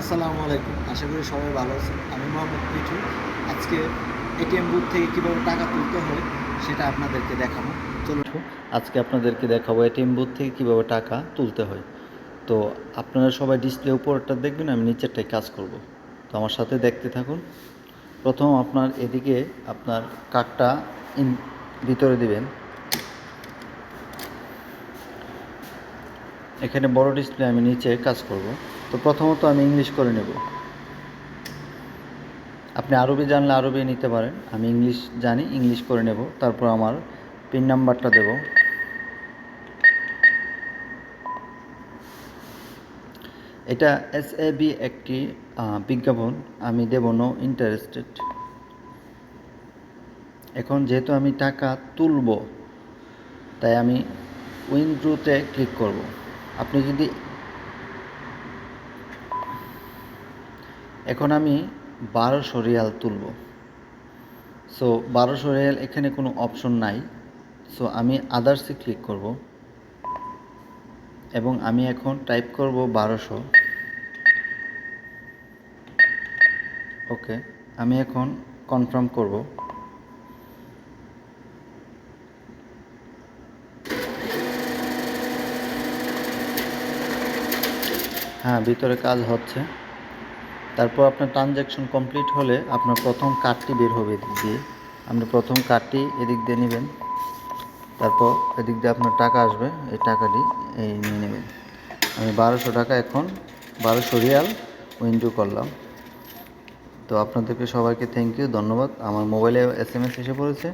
আসসালামু আলাইকুম। আশা করি সবাই ভালো আছেন। আমি মোহাম্মদ পিঠু। আজকে এটিএম বুথ থেকে কীভাবে টাকা তুলতে হয় সেটা আপনাদেরকে দেখাবো। চলুন। আজকে আপনাদেরকে দেখাবো এটিএম বুথ থেকে কীভাবে টাকা তুলতে হয়। তো আপনারা সবাই ডিসপ্লে উপরটা দেখবেন, আমি নিচেরটাই কাজ করব। তো আমার সাথে দেখতে থাকুন। প্রথম আপনার এদিকে আপনার কার্ডটা ইন ভিতরে দিবেন। এখানে বড় ডিসপ্লে আমি নিচে কাজ করব। তো প্রথমত আমি ইংলিশ করে নেব। আপনি আরবি জানলে আরবি নিতে পারেন। আমি ইংলিশ জানি ইংলিশ করে নেব। তারপর আমার পিন নাম্বারটা দেব। এটা এস এ বি একটি বিজ্ঞাপন। আমি দেব নো ইন্টারেস্টেড এখন যেহেতু আমি টাকা তুলব, তাই আমি উইন্ড্রোতে ক্লিক করব। আপনি যদি এখন আমি বারোশো রিয়াল তুলব। সো বারোশো রিয়াল এখানে কোনো অপশন নাই। সো আমি আদার্সে ক্লিক করব। এবং আমি এখন টাইপ করব বারোশো। ওকে আমি এখন কনফার্ম করব। হ্যাঁ ভিতরে কাজ হচ্ছে। তারপর আপনার ট্রানজ্যাকশন কমপ্লিট হলে আপনার প্রথম কার্ডটি বের হবে এদিক দিয়ে। আপনি প্রথম কার্ডটি এদিক দিয়ে নেবেন। তারপর এদিক দিয়ে আপনার টাকা আসবে, এই টাকাটি এই নিয়ে নেবেন। আমি বারোশো টাকা এখন, বারোশো রিয়াল উইন্ডো করলাম। তো আপনাদেরকে সবাইকে থ্যাংক ইউ ধন্যবাদ। আমার মোবাইলে এস এম এস এসে পড়েছে।